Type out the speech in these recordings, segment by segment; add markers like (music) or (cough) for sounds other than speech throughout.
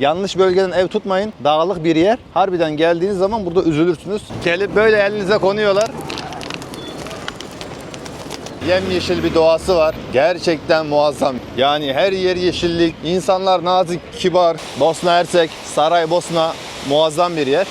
Yanlış bölgeden ev tutmayın. Dağlık bir yer. Harbiden geldiğiniz zaman burada üzülürsünüz. Gelip böyle elinize konuyorlar. Yemyeşil bir doğası var. Gerçekten muazzam. Yani her yer yeşillik. İnsanlar nazik, kibar. Bosna Hersek, Saraybosna muazzam bir yer.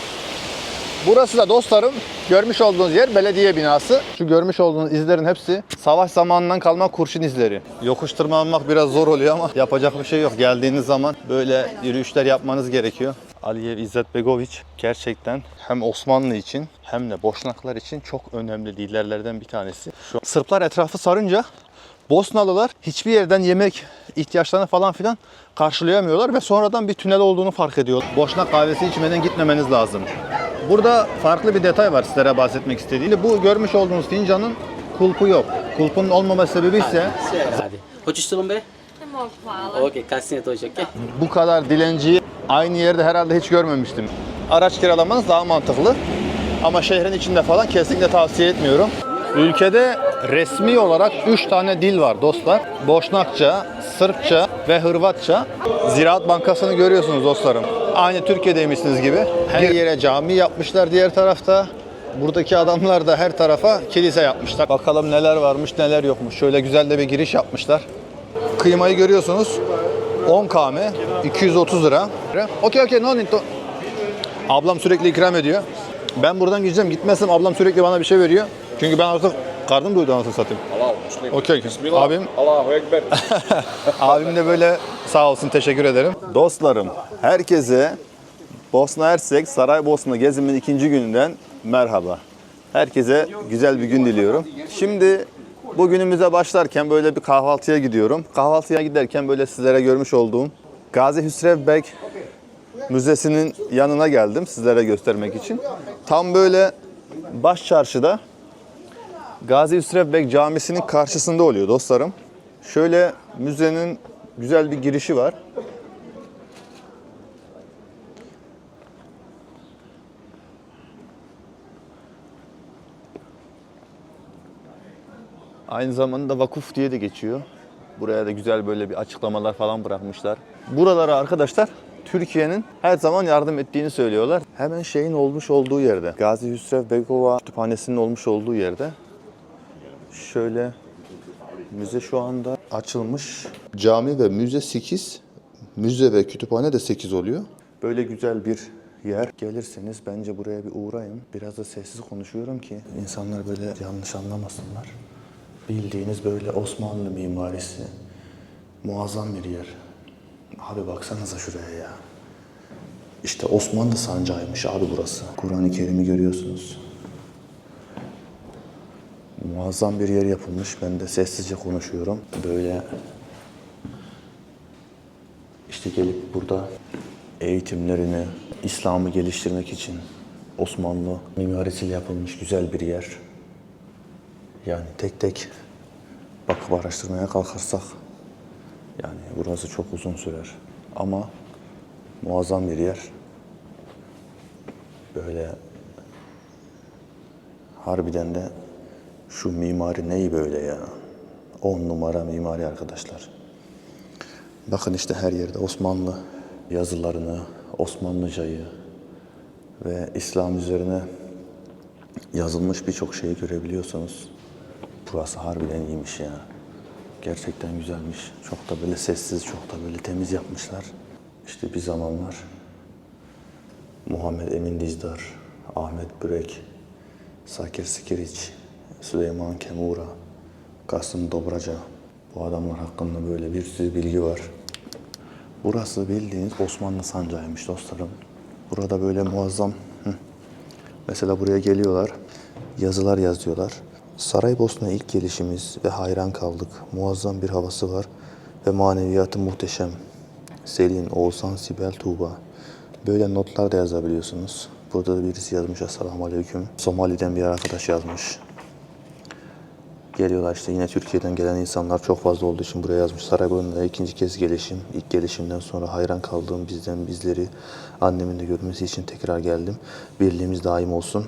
Burası da dostlarım görmüş olduğunuz yer belediye binası. Şu görmüş olduğunuz izlerin hepsi savaş zamanından kalma kurşun izleri. Yokuş tırmanmak biraz zor oluyor ama yapacak bir şey yok. Geldiğiniz zaman böyle yürüyüşler yapmanız gerekiyor. Aliyev İzzet Begoviç gerçekten hem Osmanlı için hem de Boşnaklar için çok önemli liderlerden bir tanesi. Şu Sırplar etrafı sarınca Bosnalılar hiçbir yerden yemek ihtiyaçlarını falan filan karşılayamıyorlar ve sonradan bir tünel olduğunu fark ediyor. Boşnak kahvesi içmeden gitmemeniz lazım. Burada farklı bir detay var sizlere bahsetmek istediğim. Bu görmüş olduğunuz fincanın kulpu yok. Kulpunun olmama sebebi ise Radi. Hoćeš cilombe? Ne mogu, hvala. Ok, kasnije dođe, ok? bu kadar dilenciyi aynı yerde herhalde hiç görmemiştim. Araç kiralamanız daha mantıklı. Ama şehrin içinde falan kesinlikle tavsiye etmiyorum. Ülkede resmi olarak 3 tane dil var dostlar. Boşnakça, Sırpça ve Hırvatça. Ziraat Bankası'nı görüyorsunuz dostlarım. Aynı Türkiye'deymişsiniz gibi. Her yere cami yapmışlar diğer tarafta. Buradaki adamlar da her tarafa kilise yapmışlar. Bakalım neler varmış neler yokmuş. Şöyle güzel de bir giriş yapmışlar. Kıymayı görüyorsunuz. 10 kame, 230 lira. Okey okey no need to. Ablam sürekli ikram ediyor. Ben buradan gideceğim. Gitmezsem ablam sürekli bana bir şey veriyor. Çünkü ben artık karnım doydu anasını satayım. Okey. Abim, Allahu Ekber. (laughs) abim de böyle sağ olsun teşekkür ederim. Dostlarım, herkese Bosna Hersek Saraybosna gezimin ikinci gününden merhaba. Herkese güzel bir gün diliyorum. Şimdi bugünümüze başlarken böyle bir kahvaltıya gidiyorum. Kahvaltıya giderken böyle sizlere görmüş olduğum Gazi Hüsrev Bey Müzesi'nin yanına geldim sizlere göstermek için. Tam böyle baş çarşıda Gazi Hüsrev Bey Camisi'nin karşısında oluyor dostlarım. Şöyle müzenin güzel bir girişi var. Aynı zamanda vakıf diye de geçiyor. Buraya da güzel böyle bir açıklamalar falan bırakmışlar. Buralara arkadaşlar Türkiye'nin her zaman yardım ettiğini söylüyorlar. Hemen şeyin olmuş olduğu yerde. Gazi Hüsrev Begova Kütüphanesi'nin olmuş olduğu yerde. Şöyle müze şu anda açılmış. Cami ve müze 8. Müze ve kütüphane de 8 oluyor. Böyle güzel bir yer. Gelirseniz bence buraya bir uğrayın. Biraz da sessiz konuşuyorum ki insanlar böyle yanlış anlamasınlar. Bildiğiniz böyle Osmanlı mimarisi. Muazzam bir yer. Abi baksanıza şuraya ya. İşte Osmanlı sancağıymış abi burası. Kur'an-ı Kerim'i görüyorsunuz. Muazzam bir yer yapılmış. Ben de sessizce konuşuyorum. Böyle işte gelip burada eğitimlerini, İslam'ı geliştirmek için Osmanlı mimarisiyle yapılmış güzel bir yer. Yani tek tek bakıp araştırmaya kalkarsak yani burası çok uzun sürer. Ama muazzam bir yer. Böyle harbiden de şu mimari neyi böyle ya? 10 numara mimari arkadaşlar. Bakın işte her yerde Osmanlı yazılarını, Osmanlıcayı ve İslam üzerine yazılmış birçok şeyi görebiliyorsunuz. Burası harbiden iyiymiş ya. Gerçekten güzelmiş. Çok da böyle sessiz, çok da böyle temiz yapmışlar. İşte bir zamanlar Muhammed Emin Dizdar, Ahmet Bürek, Sakir Sikiriç, Süleyman Kemura, Kasım Dobraca. Bu adamlar hakkında böyle bir sürü bilgi var. Burası bildiğiniz Osmanlı sancağıymış dostlarım. Burada böyle muazzam... Mesela buraya geliyorlar, yazılar yazıyorlar. Saraybosna ilk gelişimiz ve hayran kaldık. Muazzam bir havası var ve maneviyatı muhteşem. Selin, Oğuzhan, Sibel, Tuğba. Böyle notlar da yazabiliyorsunuz. Burada da birisi yazmış Esselamu Aleyküm. Somali'den bir arkadaş yazmış. Geliyorlar işte yine Türkiye'den gelen insanlar çok fazla olduğu için buraya yazmış. Saraybosna'da ikinci kez gelişim. İlk gelişimden sonra hayran kaldığım bizden bizleri annemin de görmesi için tekrar geldim. Birliğimiz daim olsun.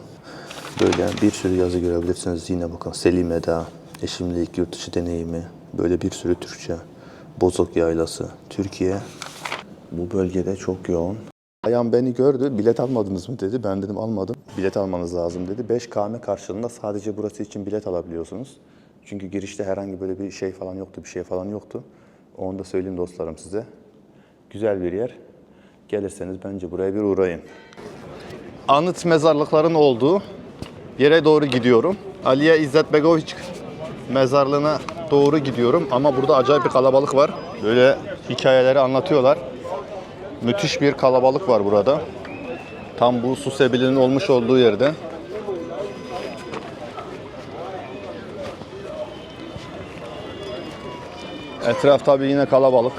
Böyle bir sürü yazı görebilirsiniz. Yine bakın Selim Eda, eşimle ilk yurt dışı deneyimi. Böyle bir sürü Türkçe. Bozok Yaylası, Türkiye. Bu bölgede çok yoğun. Bayan beni gördü. Bilet almadınız mı dedi. Ben dedim almadım. Bilet almanız lazım dedi. 5 km karşılığında sadece burası için bilet alabiliyorsunuz. Çünkü girişte herhangi böyle bir şey falan yoktu. Bir şey falan yoktu. Onu da söyleyeyim dostlarım size. Güzel bir yer. Gelirseniz bence buraya bir uğrayın. Anıt mezarlıkların olduğu yere doğru gidiyorum. Aliye İzzet Begoviç mezarlığına doğru gidiyorum. Ama burada acayip bir kalabalık var. Böyle hikayeleri anlatıyorlar. Müthiş bir kalabalık var burada. Tam bu su sebilinin olmuş olduğu yerde. Etraf tabii yine kalabalık.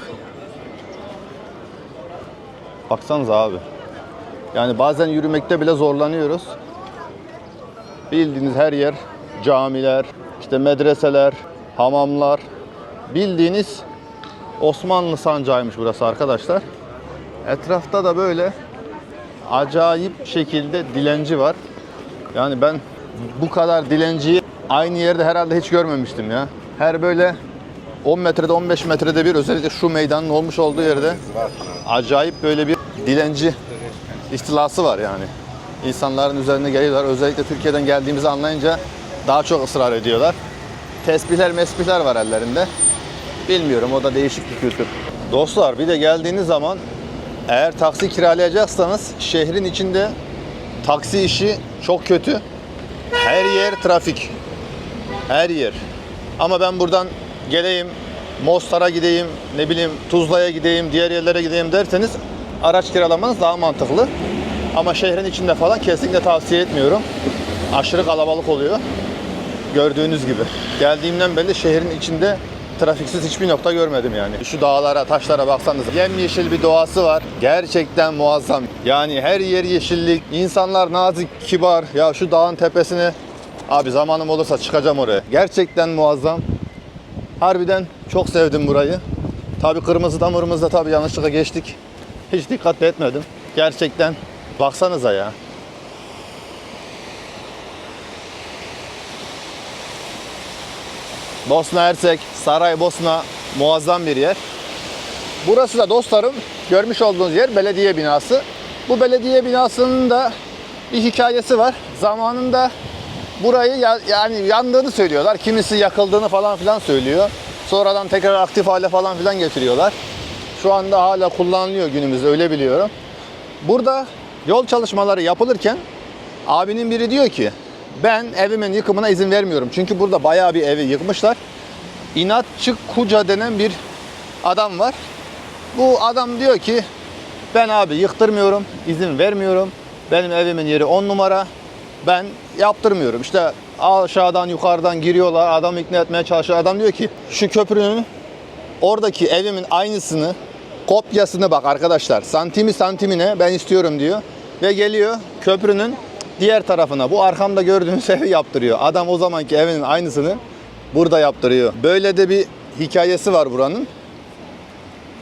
Baksanıza abi. Yani bazen yürümekte bile zorlanıyoruz. Bildiğiniz her yer camiler, işte medreseler, hamamlar. Bildiğiniz Osmanlı sancağıymış burası arkadaşlar. Etrafta da böyle acayip şekilde dilenci var. Yani ben bu kadar dilenciyi aynı yerde herhalde hiç görmemiştim ya. Her böyle 10 metrede 15 metrede bir özellikle şu meydanın olmuş olduğu yerde acayip böyle bir dilenci istilası var yani. İnsanların üzerine geliyorlar. Özellikle Türkiye'den geldiğimizi anlayınca daha çok ısrar ediyorlar. Tesbihler mesbihler var ellerinde. Bilmiyorum o da değişik bir kültür. Dostlar bir de geldiğiniz zaman eğer taksi kiralayacaksanız şehrin içinde taksi işi çok kötü. Her yer trafik. Her yer. Ama ben buradan geleyim, Mostar'a gideyim, ne bileyim Tuzla'ya gideyim, diğer yerlere gideyim derseniz araç kiralamanız daha mantıklı. Ama şehrin içinde falan kesinlikle tavsiye etmiyorum. Aşırı kalabalık oluyor. Gördüğünüz gibi. Geldiğimden beri şehrin içinde trafiksiz hiçbir nokta görmedim yani. Şu dağlara, taşlara baksanız yemyeşil bir doğası var. Gerçekten muazzam. Yani her yer yeşillik. İnsanlar nazik, kibar. Ya şu dağın tepesine abi zamanım olursa çıkacağım oraya. Gerçekten muazzam. Harbiden çok sevdim burayı. Tabii kırmızıda mırmızıda tabii yanlışlıkla geçtik. Hiç dikkat etmedim. Gerçekten baksanıza ya. Bosna Hersek, Saraybosna muazzam bir yer. Burası da dostlarım görmüş olduğunuz yer belediye binası. Bu belediye binasının da bir hikayesi var. Zamanında burayı ya- yani yandığını söylüyorlar. Kimisi yakıldığını falan filan söylüyor. Sonradan tekrar aktif hale falan filan getiriyorlar. Şu anda hala kullanılıyor günümüzde öyle biliyorum. Burada yol çalışmaları yapılırken abinin biri diyor ki ben evimin yıkımına izin vermiyorum. Çünkü burada bayağı bir evi yıkmışlar. İnatçı Kuca denen bir adam var. Bu adam diyor ki ben abi yıktırmıyorum, izin vermiyorum. Benim evimin yeri 10 numara. Ben yaptırmıyorum. İşte aşağıdan yukarıdan giriyorlar. Adam ikna etmeye çalışıyor. Adam diyor ki şu köprünün oradaki evimin aynısını kopyasını bak arkadaşlar santimi santimine ben istiyorum diyor ve geliyor köprünün diğer tarafına bu arkamda gördüğünüz (laughs) evi yaptırıyor. Adam o zamanki evinin aynısını burada yaptırıyor. Böyle de bir hikayesi var buranın.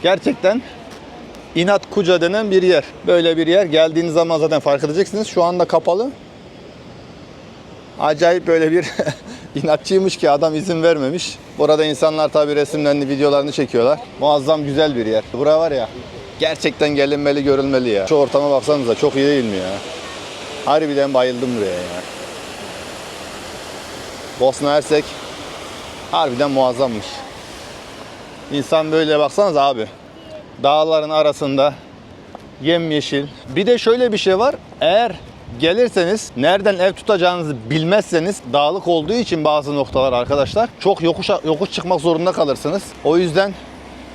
Gerçekten İnat Kuca denen bir yer. Böyle bir yer geldiğiniz zaman zaten fark edeceksiniz. Şu anda kapalı. Acayip böyle bir (laughs) inatçıymış ki adam izin vermemiş. Burada insanlar tabi resimlerini, videolarını çekiyorlar. Muazzam güzel bir yer. Bura var ya gerçekten gelinmeli, görülmeli ya. Şu ortama baksanıza çok iyi değil mi ya? Harbiden bayıldım buraya ya. Bosna Hersek harbiden muazzammış. İnsan böyle baksanız abi. Dağların arasında yemyeşil. Bir de şöyle bir şey var. Eğer gelirseniz nereden ev tutacağınızı bilmezseniz dağlık olduğu için bazı noktalar arkadaşlar çok yokuş yokuş çıkmak zorunda kalırsınız. O yüzden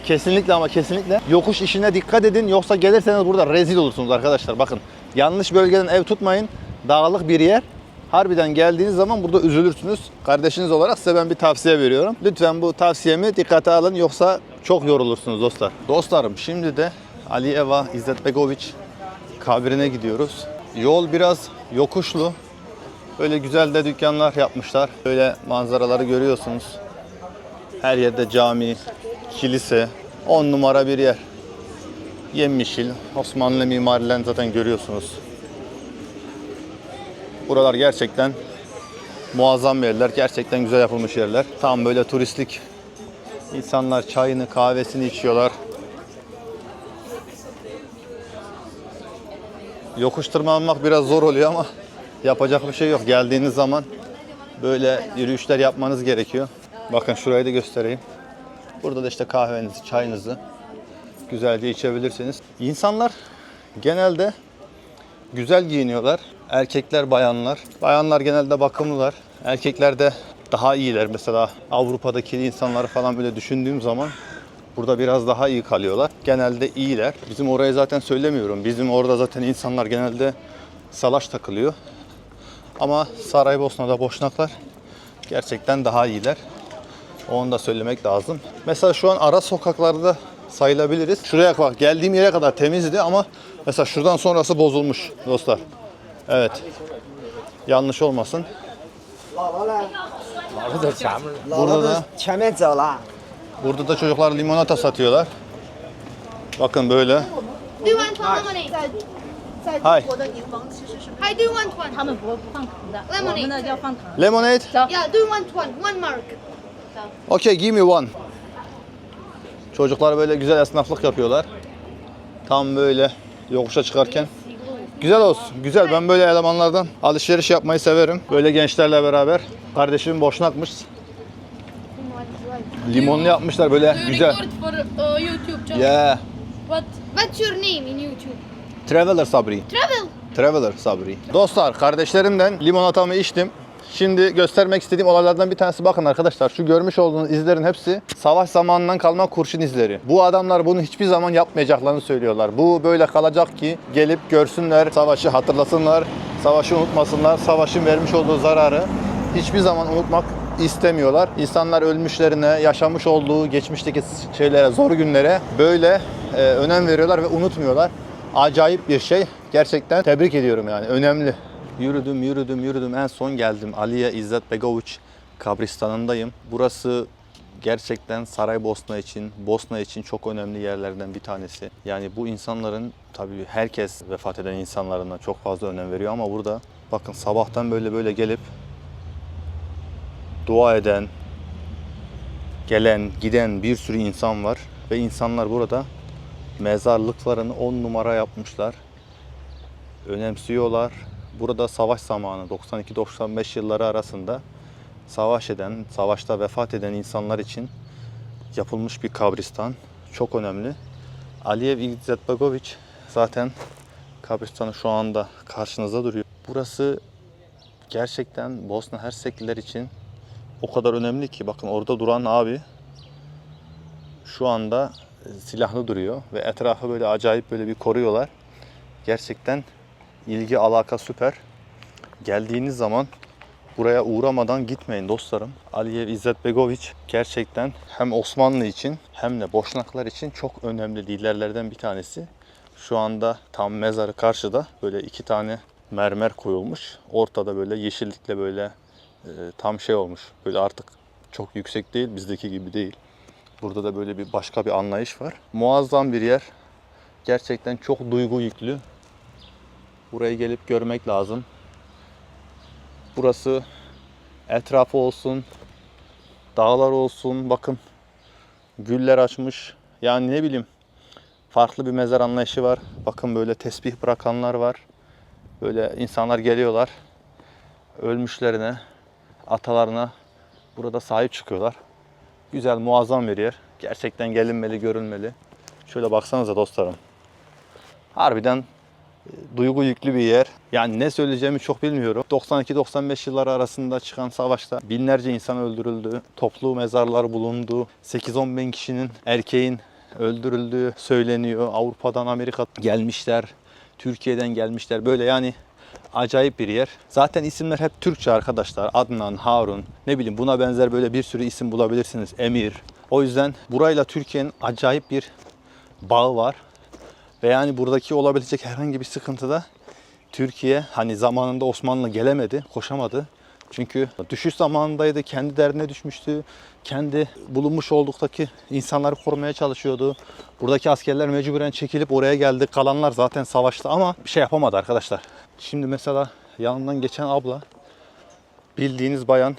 kesinlikle ama kesinlikle yokuş işine dikkat edin yoksa gelirseniz burada rezil olursunuz arkadaşlar. Bakın yanlış bölgeden ev tutmayın. Dağlık bir yer. Harbiden geldiğiniz zaman burada üzülürsünüz. Kardeşiniz olarak size ben bir tavsiye veriyorum. Lütfen bu tavsiyemi dikkate alın yoksa çok yorulursunuz dostlar. Dostlarım şimdi de Ali Eva İzzet Begoviç kabrine gidiyoruz. Yol biraz yokuşlu. Böyle güzel de dükkanlar yapmışlar. Böyle manzaraları görüyorsunuz. Her yerde cami, kilise. 10 numara bir yer. Yemyeşil. Osmanlı mimarilerini zaten görüyorsunuz. Buralar gerçekten muazzam yerler. Gerçekten güzel yapılmış yerler. Tam böyle turistik. İnsanlar çayını, kahvesini içiyorlar. Yokuş tırmanmak biraz zor oluyor ama yapacak bir şey yok. Geldiğiniz zaman böyle yürüyüşler yapmanız gerekiyor. Bakın şurayı da göstereyim. Burada da işte kahvenizi, çayınızı güzelce içebilirsiniz. İnsanlar genelde güzel giyiniyorlar. Erkekler, bayanlar. Bayanlar genelde bakımlılar. Erkekler de daha iyiler. Mesela Avrupa'daki insanları falan böyle düşündüğüm zaman Burada biraz daha iyi kalıyorlar. Genelde iyiler. Bizim oraya zaten söylemiyorum. Bizim orada zaten insanlar genelde salaş takılıyor. Ama Saraybosna'da boşnaklar gerçekten daha iyiler. Onu da söylemek lazım. Mesela şu an ara sokaklarda sayılabiliriz. Şuraya bak geldiğim yere kadar temizdi ama mesela şuradan sonrası bozulmuş dostlar. Evet. Yanlış olmasın. Burada da burada da çocuklar limonata satıyorlar. Bakın böyle. Do you want one lemonade？在在嗨中国的柠檬其实是。Hi, do you want one？他们不放糖的， Lemonade 我们的要放糖。 Lemonade. Yeah, do you want one? One mark. Okay, give me one. Çocuklar böyle güzel esnaflık yapıyorlar. Tam böyle yokuşa çıkarken. Güzel olsun. Güzel. Ben böyle elemanlardan alışveriş yapmayı severim. Böyle gençlerle beraber. Kardeşim boşnakmış. Limonlu yapmışlar böyle güzel. for uh, YouTube channel. Yeah. What? What's your name in YouTube? Traveler Sabri. Travel. Traveler Sabri. Dostlar kardeşlerimden limonatamı içtim. Şimdi göstermek istediğim olaylardan bir tanesi bakın arkadaşlar şu görmüş olduğunuz izlerin hepsi savaş zamanından kalma kurşun izleri. Bu adamlar bunu hiçbir zaman yapmayacaklarını söylüyorlar. Bu böyle kalacak ki gelip görsünler, savaşı hatırlasınlar, savaşı unutmasınlar, savaşın vermiş olduğu zararı hiçbir zaman unutmak istemiyorlar. İnsanlar ölmüşlerine, yaşamış olduğu geçmişteki şeylere, zor günlere böyle e, önem veriyorlar ve unutmuyorlar. Acayip bir şey. Gerçekten tebrik ediyorum yani. Önemli. Yürüdüm, yürüdüm, yürüdüm. En son geldim. Aliye İzzet Begoviç kabristanındayım. Burası gerçekten Saraybosna için, Bosna için çok önemli yerlerden bir tanesi. Yani bu insanların tabii herkes vefat eden insanlarına çok fazla önem veriyor ama burada bakın sabahtan böyle böyle gelip dua eden, gelen, giden bir sürü insan var ve insanlar burada mezarlıklarını 10 numara yapmışlar. Önemsiyorlar. Burada savaş zamanı 92-95 yılları arasında savaş eden, savaşta vefat eden insanlar için yapılmış bir kabristan. Çok önemli. Aliyev İzzetbegoviç zaten kabristanı şu anda karşınızda duruyor. Burası gerçekten Bosna Hersekliler için o kadar önemli ki bakın orada duran abi şu anda e, silahlı duruyor ve etrafı böyle acayip böyle bir koruyorlar. Gerçekten ilgi alaka süper. Geldiğiniz zaman buraya uğramadan gitmeyin dostlarım. Aliyev İzzet Begoviç gerçekten hem Osmanlı için hem de Boşnaklar için çok önemli liderlerden bir tanesi. Şu anda tam mezarı karşıda böyle iki tane mermer koyulmuş. Ortada böyle yeşillikle böyle e, tam şey olmuş. Böyle artık çok yüksek değil, bizdeki gibi değil. Burada da böyle bir başka bir anlayış var. Muazzam bir yer. Gerçekten çok duygu yüklü. Burayı gelip görmek lazım. Burası etrafı olsun, dağlar olsun. Bakın güller açmış. Yani ne bileyim farklı bir mezar anlayışı var. Bakın böyle tesbih bırakanlar var. Böyle insanlar geliyorlar. Ölmüşlerine, atalarına burada sahip çıkıyorlar. Güzel, muazzam bir yer. Gerçekten gelinmeli, görülmeli. Şöyle baksanıza dostlarım. Harbiden e, duygu yüklü bir yer. Yani ne söyleyeceğimi çok bilmiyorum. 92-95 yılları arasında çıkan savaşta binlerce insan öldürüldü. Toplu mezarlar bulundu. 8-10 bin kişinin erkeğin öldürüldüğü söyleniyor. Avrupa'dan Amerika gelmişler. Türkiye'den gelmişler. Böyle yani acayip bir yer. Zaten isimler hep Türkçe arkadaşlar. Adnan, Harun, ne bileyim buna benzer böyle bir sürü isim bulabilirsiniz. Emir. O yüzden burayla Türkiye'nin acayip bir bağı var. Ve yani buradaki olabilecek herhangi bir sıkıntıda Türkiye hani zamanında Osmanlı gelemedi, koşamadı. Çünkü düşüş zamanındaydı, kendi derdine düşmüştü. Kendi bulunmuş oldukdaki insanları korumaya çalışıyordu. Buradaki askerler mecburen çekilip oraya geldi. Kalanlar zaten savaşta ama bir şey yapamadı arkadaşlar. Şimdi mesela yanından geçen abla bildiğiniz bayan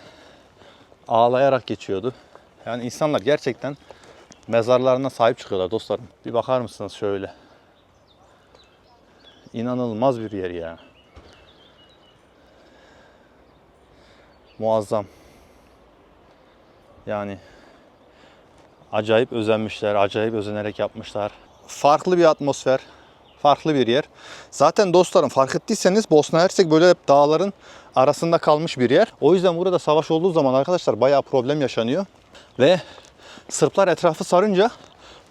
ağlayarak geçiyordu. Yani insanlar gerçekten mezarlarına sahip çıkıyorlar dostlarım. Bir bakar mısınız şöyle? İnanılmaz bir yer ya. Muazzam. Yani acayip özenmişler, acayip özenerek yapmışlar. Farklı bir atmosfer, farklı bir yer. Zaten dostlarım fark ettiyseniz Bosna Hersek böyle hep dağların arasında kalmış bir yer. O yüzden burada savaş olduğu zaman arkadaşlar bayağı problem yaşanıyor. Ve Sırplar etrafı sarınca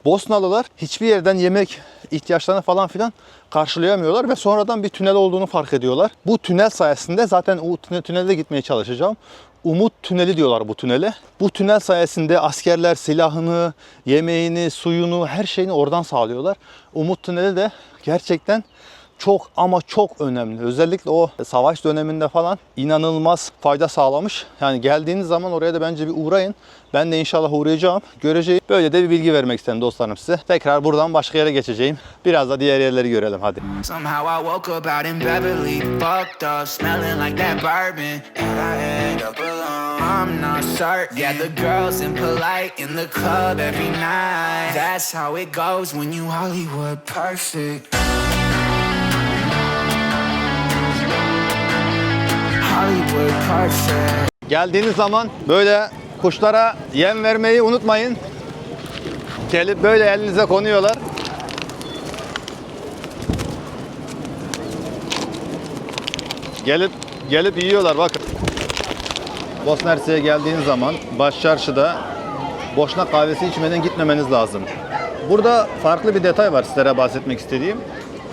Bosnalılar hiçbir yerden yemek ihtiyaçlarını falan filan karşılayamıyorlar ve sonradan bir tünel olduğunu fark ediyorlar. Bu tünel sayesinde zaten o tüne- tünelde gitmeye çalışacağım. Umut Tüneli diyorlar bu tünele. Bu tünel sayesinde askerler silahını, yemeğini, suyunu, her şeyini oradan sağlıyorlar. Umut Tüneli de gerçekten çok ama çok önemli. Özellikle o savaş döneminde falan inanılmaz fayda sağlamış. Yani geldiğiniz zaman oraya da bence bir uğrayın. Ben de inşallah uğrayacağım. Göreceğim. Böyle de bir bilgi vermek istedim dostlarım size. Tekrar buradan başka yere geçeceğim. Biraz da diğer yerleri görelim hadi. I'm not certain. Yeah, the girls impolite in the club every night. That's how it goes when you Hollywood perfect. Geldiğiniz zaman böyle kuşlara yem vermeyi unutmayın. Gelip böyle elinize konuyorlar. Gelip gelip yiyorlar bakın. Bosna Hersek'e geldiğiniz zaman baş çarşıda boşnak kahvesi içmeden gitmemeniz lazım. Burada farklı bir detay var sizlere bahsetmek istediğim.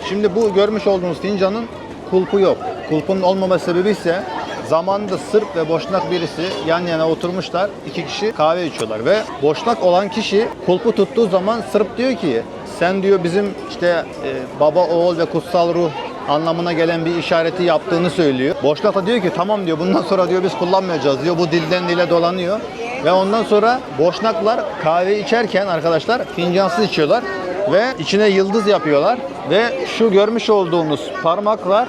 Şimdi bu görmüş olduğunuz fincanın kulpu yok. Kulpunun olmama sebebi ise zamanında Sırp ve Boşnak birisi yan yana oturmuşlar. iki kişi kahve içiyorlar ve Boşnak olan kişi kulpu tuttuğu zaman Sırp diyor ki sen diyor bizim işte e, baba, oğul ve kutsal ruh anlamına gelen bir işareti yaptığını söylüyor. Boşnak da diyor ki tamam diyor bundan sonra diyor biz kullanmayacağız diyor. Bu dilden dile dolanıyor. Ve ondan sonra Boşnaklar kahve içerken arkadaşlar fincansız içiyorlar ve içine yıldız yapıyorlar ve şu görmüş olduğunuz parmaklar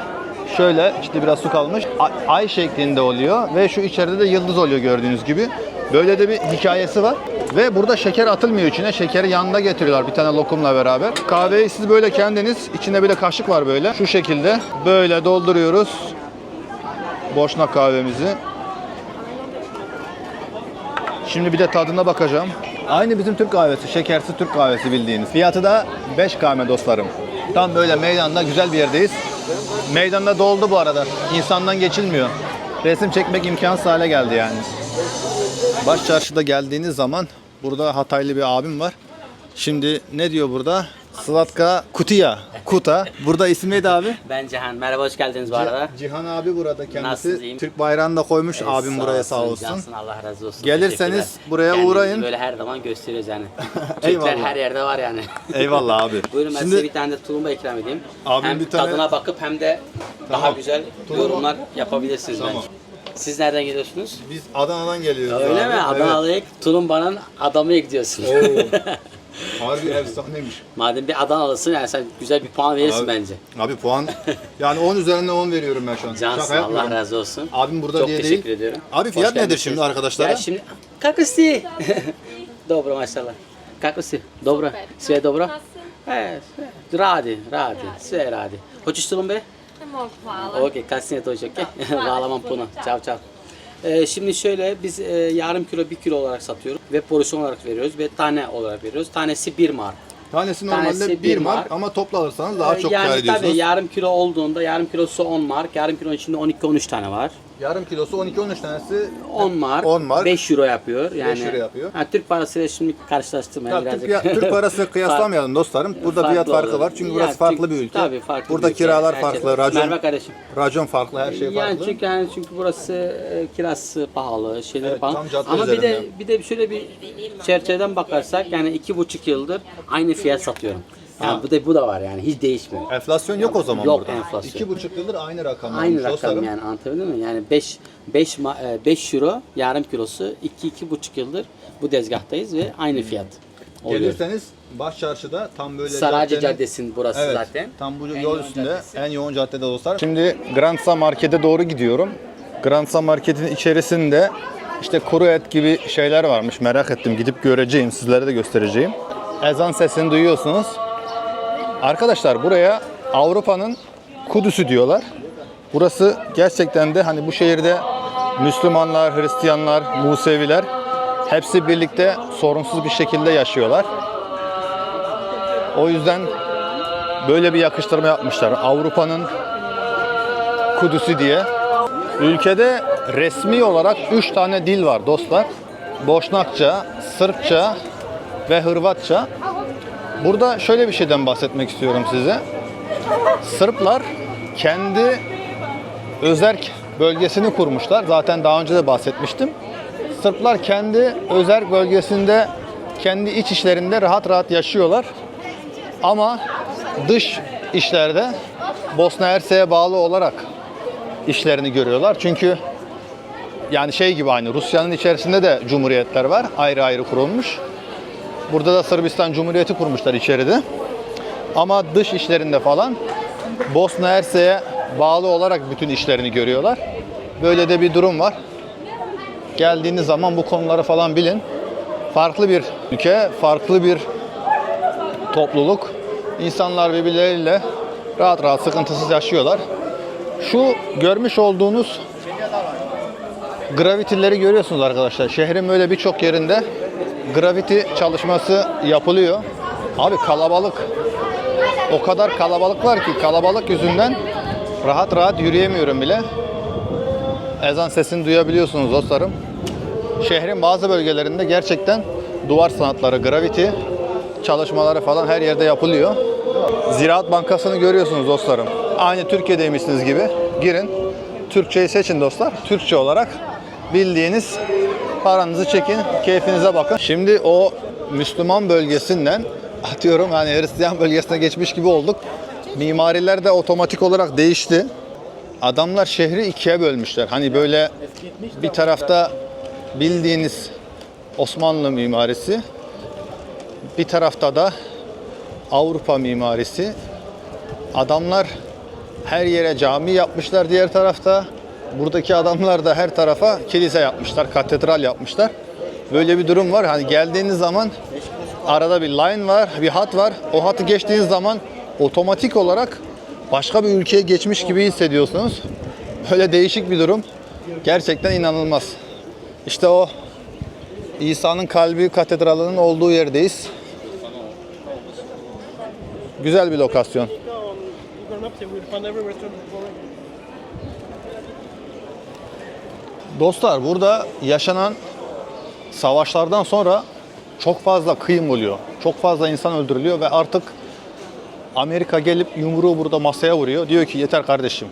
şöyle işte biraz su kalmış ay, şeklinde oluyor ve şu içeride de yıldız oluyor gördüğünüz gibi. Böyle de bir hikayesi var. Ve burada şeker atılmıyor içine. Şekeri yanında getiriyorlar bir tane lokumla beraber. Kahveyi siz böyle kendiniz içinde bir de kaşık var böyle. Şu şekilde böyle dolduruyoruz. Boşnak kahvemizi. Şimdi bir de tadına bakacağım. Aynı bizim Türk kahvesi, şekersiz Türk kahvesi bildiğiniz. Fiyatı da 5 km dostlarım. Tam böyle meydanda güzel bir yerdeyiz. Meydanda doldu bu arada. İnsandan geçilmiyor. Resim çekmek imkansız hale geldi yani. Baş çarşıda geldiğiniz zaman burada Hataylı bir abim var. Şimdi ne diyor burada? Slatka Kutia. Kuta. Burada isim neydi abi? Ben Cihan. Merhaba hoş geldiniz bu arada. Cihan abi burada kendisi. Nasılsınız, iyiyim? Türk bayrağını da koymuş Ee, abim buraya sağ olsun. Cansın, Allah razı olsun. Gelirseniz Teşekkürler. buraya Kendinizi uğrayın. böyle her zaman gösteriyoruz yani. (laughs) Türkler Eyvallah. her yerde var yani. Eyvallah abi. (laughs) Buyurun ben size bir tane de tulumba ikram edeyim. Abim hem bir tane- tadına bakıp hem de daha Tamam. güzel Tulumba- yorumlar yapabilirsiniz Tamam. bence. Siz nereden geliyorsunuz? Biz Adana'dan geliyoruz Öyle abi. mi? Adanalı'ya Tulumba'nın adamıya gidiyorsun. Evet. (laughs) Harbi efsaneymiş. Madem bir Adanalısın yani sen güzel bir puan verirsin Abi, bence. Abi puan yani 10 üzerinden 10 veriyorum ben şu an. Cansın Şaka yapmıyorum. Allah razı olsun. Abim burada Çok diye teşekkür değil. ediyorum. Abi fiyat Hoş nedir geldiniz. şimdi arkadaşlara? Ya şimdi Kakusti. (laughs) Dobro, maşallah. Kako si? Dobro. Sve dobro? E, sve. Radi, radi. Sve radi. Hoćeš tulumbe? Mogu, hvala. Okey, kasnije to okey? Hvala vam puno. Ćao, čao. Ee, şimdi şöyle biz e, yarım kilo bir kilo olarak satıyoruz ve porsiyon olarak veriyoruz ve tane olarak veriyoruz. Tanesi bir mark. Tanesi normalde Tanesi 1 bir mark, mark. ama toplu alırsanız daha Ee, çok yani kâr ediyorsunuz. tabii yarım kilo olduğunda yarım kilosu 10 mark, yarım kilonun içinde 12-13 tane var. Yarım kilosu 12-13 tanesi 10 mark, 10 mark. 5 euro yapıyor. Yani, euro yapıyor. Ha, Türk parasıyla şimdi karşılaştırmaya Tabii birazcık. Türk, Türk parası (laughs) kıyaslamayalım dostlarım. Burada Farklı fiyat farkı olur. var. Çünkü Ya, burası farklı çünkü- bir ülke. Tabii farklı Burada ülke. kiralar Herkes- farklı, racon, Merve kardeşim. racon farklı, her şey Yani farklı. çünkü yani çünkü burası e, kirası pahalı, şeyleri Evet, pahalı. Ama bir de bir de şöyle bir çerçeveden bakarsak yani iki buçuk yıldır aynı fiyat satıyorum. Yani bu da bu da var yani hiç değişmiyor. Enflasyon yok o zaman Yok burada. enflasyon. İki buçuk yıldır aynı rakam. Aynı olmuş rakam dostlarım. yani anlatabildim mi? Yani 5 5 5 euro yarım kilosu 2 iki buçuk yıldır bu tezgahtayız ve aynı fiyat. Oluyor. Gelirseniz baş çarşıda tam böyle Saraycı caddenin- Caddesi'nin burası Evet, zaten. tam bu En yol yoğun üstünde caddesi. en yoğun caddede dostlar. Şimdi Grandsa Market'e doğru gidiyorum. Grandsa Market'in içerisinde işte kuru et gibi şeyler varmış. Merak ettim. Gidip göreceğim. Sizlere de göstereceğim. Ezan sesini duyuyorsunuz. Arkadaşlar buraya Avrupa'nın Kudüs'ü diyorlar. Burası gerçekten de hani bu şehirde Müslümanlar, Hristiyanlar, Museviler hepsi birlikte sorunsuz bir şekilde yaşıyorlar. O yüzden böyle bir yakıştırma yapmışlar. Avrupa'nın Kudüs'ü diye. Ülkede resmi olarak 3 tane dil var dostlar. Boşnakça, Sırpça ve Hırvatça. Burada şöyle bir şeyden bahsetmek istiyorum size. Sırplar kendi özerk bölgesini kurmuşlar. Zaten daha önce de bahsetmiştim. Sırplar kendi özerk bölgesinde, kendi iç işlerinde rahat rahat yaşıyorlar. Ama dış işlerde Bosna Hersek'e bağlı olarak işlerini görüyorlar. Çünkü yani şey gibi aynı Rusya'nın içerisinde de cumhuriyetler var. Ayrı ayrı kurulmuş. Burada da Sırbistan Cumhuriyeti kurmuşlar içeride. Ama dış işlerinde falan Bosna Hersek'e bağlı olarak bütün işlerini görüyorlar. Böyle de bir durum var. Geldiğiniz zaman bu konuları falan bilin. Farklı bir ülke, farklı bir topluluk. İnsanlar birbirleriyle rahat rahat sıkıntısız yaşıyorlar. Şu görmüş olduğunuz gravitileri görüyorsunuz arkadaşlar. Şehrin böyle birçok yerinde graviti çalışması yapılıyor. Abi kalabalık. O kadar kalabalık var ki kalabalık yüzünden rahat rahat yürüyemiyorum bile. Ezan sesini duyabiliyorsunuz dostlarım. Şehrin bazı bölgelerinde gerçekten duvar sanatları, graviti çalışmaları falan her yerde yapılıyor. Ziraat Bankası'nı görüyorsunuz dostlarım. Aynı Türkiye'deymişsiniz gibi. Girin. Türkçeyi seçin dostlar. Türkçe olarak bildiğiniz paranızı çekin, keyfinize bakın. Şimdi o Müslüman bölgesinden atıyorum yani Hristiyan bölgesine geçmiş gibi olduk. Mimariler de otomatik olarak değişti. Adamlar şehri ikiye bölmüşler. Hani böyle bir tarafta bildiğiniz Osmanlı mimarisi, bir tarafta da Avrupa mimarisi. Adamlar her yere cami yapmışlar diğer tarafta. Buradaki adamlar da her tarafa kilise yapmışlar, katedral yapmışlar. Böyle bir durum var. Hani geldiğiniz zaman arada bir line var, bir hat var. O hatı geçtiğiniz zaman otomatik olarak başka bir ülkeye geçmiş gibi hissediyorsunuz. Böyle değişik bir durum. Gerçekten inanılmaz. İşte o İsa'nın kalbi katedralının olduğu yerdeyiz. Güzel bir lokasyon. Dostlar burada yaşanan savaşlardan sonra çok fazla kıyım oluyor. Çok fazla insan öldürülüyor ve artık Amerika gelip yumruğu burada masaya vuruyor. Diyor ki yeter kardeşim.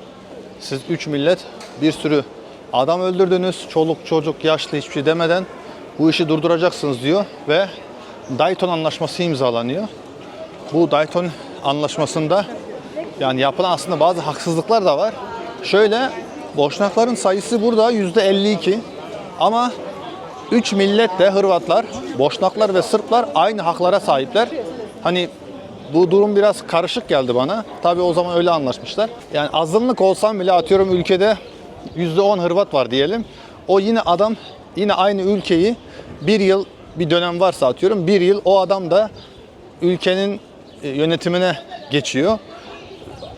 Siz üç millet bir sürü adam öldürdünüz. Çoluk çocuk yaşlı hiçbir şey demeden bu işi durduracaksınız diyor ve Dayton Anlaşması imzalanıyor. Bu Dayton Anlaşması'nda yani yapılan aslında bazı haksızlıklar da var. Şöyle Boşnakların sayısı burada %52 ama 3 millet de Hırvatlar, Boşnaklar ve Sırplar aynı haklara sahipler. Hani bu durum biraz karışık geldi bana. Tabii o zaman öyle anlaşmışlar. Yani azınlık olsam bile atıyorum ülkede %10 Hırvat var diyelim. O yine adam yine aynı ülkeyi bir yıl bir dönem varsa atıyorum bir yıl o adam da ülkenin e, yönetimine geçiyor.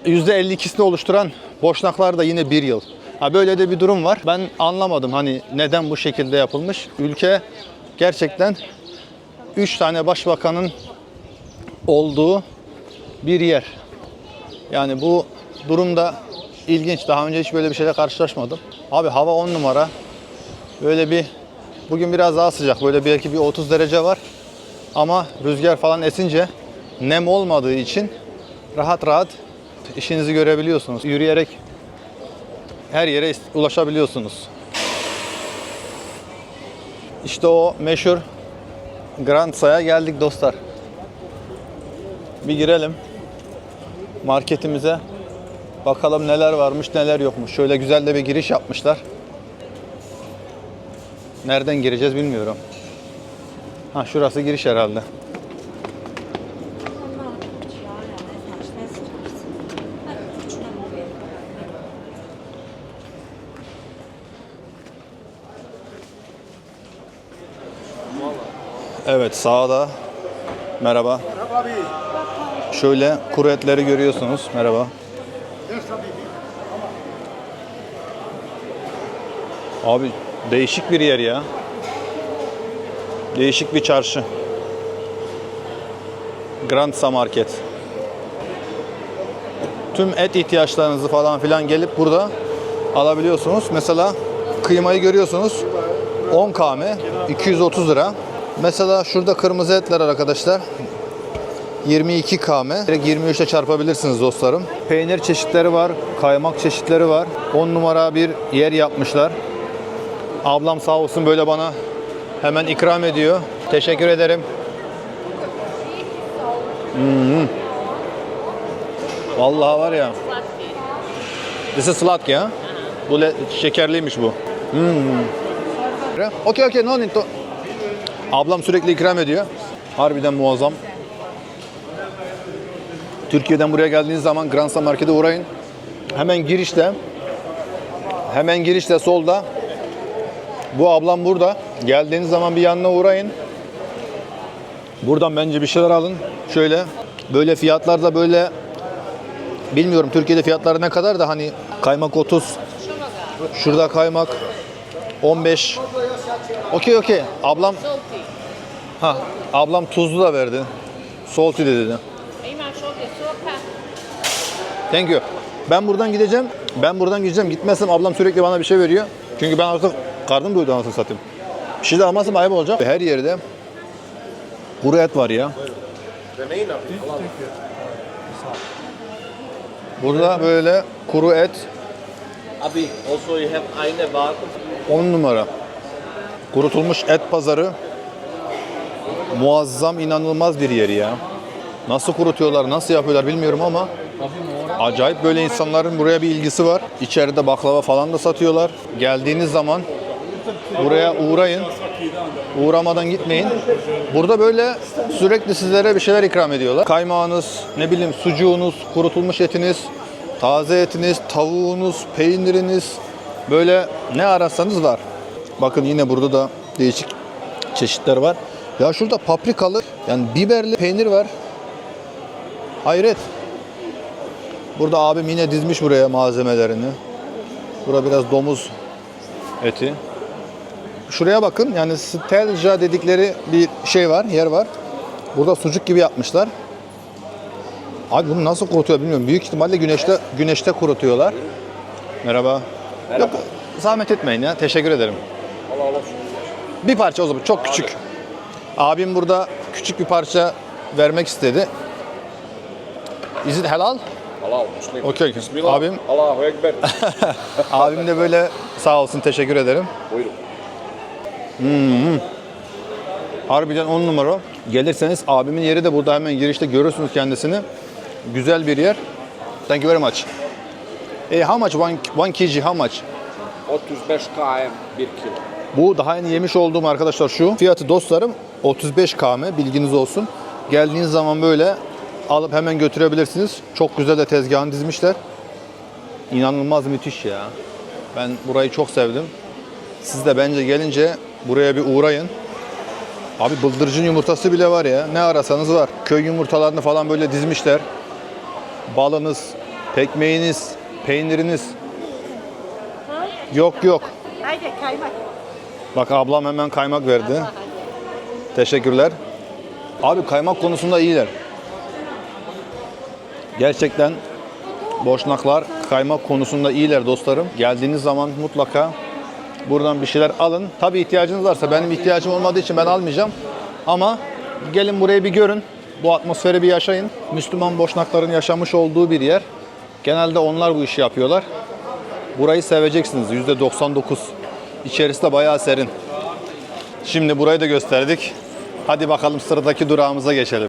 %52'sini oluşturan Boşnaklar da yine bir yıl. Ha böyle de bir durum var. Ben anlamadım hani neden bu şekilde yapılmış. Ülke gerçekten 3 tane başbakanın olduğu bir yer. Yani bu durumda ilginç. Daha önce hiç böyle bir şeyle karşılaşmadım. Abi hava 10 numara. Böyle bir bugün biraz daha sıcak. Böyle belki bir 30 derece var. Ama rüzgar falan esince nem olmadığı için rahat rahat işinizi görebiliyorsunuz. Yürüyerek her yere ulaşabiliyorsunuz. İşte o meşhur Grand Say'a geldik dostlar. Bir girelim marketimize. Bakalım neler varmış neler yokmuş. Şöyle güzel de bir giriş yapmışlar. Nereden gireceğiz bilmiyorum. Ha şurası giriş herhalde. Evet sağda. Merhaba. Şöyle kuru etleri görüyorsunuz. Merhaba. Abi değişik bir yer ya. Değişik bir çarşı. Grandsa Market. Tüm et ihtiyaçlarınızı falan filan gelip burada alabiliyorsunuz. Mesela kıymayı görüyorsunuz. 10 kame 230 lira. Mesela şurada kırmızı etler var arkadaşlar. 22 kame. Direkt 23'e çarpabilirsiniz dostlarım. Peynir çeşitleri var, kaymak çeşitleri var. 10 numara bir yer yapmışlar. Ablam sağ olsun böyle bana hemen ikram ediyor. Teşekkür ederim. Hmm. Vallahi var ya. This is slatki ha. Bu şekerliymiş bu. Hmm. Okey okey no need to. Ablam sürekli ikram ediyor. Harbiden muazzam. Türkiye'den buraya geldiğiniz zaman Gransa Market'e uğrayın. Hemen girişte hemen girişte solda bu ablam burada. Geldiğiniz zaman bir yanına uğrayın. Buradan bence bir şeyler alın. Şöyle böyle fiyatlar da böyle bilmiyorum Türkiye'de fiyatları ne kadar da hani kaymak 30. Şurada kaymak 15. Okey okey. Ablam Ha, ablam tuzlu da verdi. Salty de dedi. Thank you. Ben buradan gideceğim. Ben buradan gideceğim. Gitmezsem ablam sürekli bana bir şey veriyor. Çünkü ben artık karnım doydu anasını satayım. Bir şey de almazsam ayıp olacak. Her yerde kuru et var ya. Burada böyle kuru et Abi, also you have eine Ware. 10 numara. Kurutulmuş et pazarı. Muazzam, inanılmaz bir yer ya. Nasıl kurutuyorlar, nasıl yapıyorlar bilmiyorum ama acayip böyle insanların buraya bir ilgisi var. İçeride baklava falan da satıyorlar. Geldiğiniz zaman buraya uğrayın. Uğramadan gitmeyin. Burada böyle sürekli sizlere bir şeyler ikram ediyorlar. Kaymağınız, ne bileyim sucuğunuz, kurutulmuş etiniz, taze etiniz, tavuğunuz, peyniriniz böyle ne ararsanız var. Bakın yine burada da değişik çeşitler var. Ya şurada paprikalı yani biberli peynir var. Hayret. Burada abim yine dizmiş buraya malzemelerini. Burada biraz domuz eti. Şuraya bakın yani stelja dedikleri bir şey var, yer var. Burada sucuk gibi yapmışlar. Abi bunu nasıl kurutuyor bilmiyorum. Büyük ihtimalle güneşte güneşte kurutuyorlar. Merhaba. Yok zahmet etmeyin ya. Teşekkür ederim. Bir parça o zaman çok küçük. Abim burada küçük bir parça vermek istedi. Is it halal? Halal, Muslim. Okey. Bismillah. Abim Allahu Ekber. (laughs) abim de böyle sağ olsun teşekkür ederim. Buyurun. Harbiden 10 numara. Gelirseniz abimin yeri de burada hemen girişte görürsünüz kendisini. Güzel bir yer. Thank you very much. Eh, how much one, one kg how much? 35 km 1 kilo. Bu daha yeni yemiş olduğum arkadaşlar şu. Fiyatı dostlarım 35 km bilginiz olsun. Geldiğiniz zaman böyle alıp hemen götürebilirsiniz. Çok güzel de tezgahını dizmişler. İnanılmaz müthiş ya. Ben burayı çok sevdim. Siz de bence gelince buraya bir uğrayın. Abi bıldırcın yumurtası bile var ya. Ne arasanız var. Köy yumurtalarını falan böyle dizmişler. Balınız, pekmeğiniz, peyniriniz. Yok yok. Haydi kaymak. Bak ablam hemen kaymak verdi. Teşekkürler. Abi kaymak konusunda iyiler. Gerçekten boşnaklar kaymak konusunda iyiler dostlarım. Geldiğiniz zaman mutlaka buradan bir şeyler alın. Tabii ihtiyacınız varsa benim ihtiyacım olmadığı için ben almayacağım. Ama gelin burayı bir görün. Bu atmosferi bir yaşayın. Müslüman boşnakların yaşamış olduğu bir yer. Genelde onlar bu işi yapıyorlar. Burayı seveceksiniz %99. İçerisi de bayağı serin. Şimdi burayı da gösterdik. Hadi bakalım sıradaki durağımıza geçelim.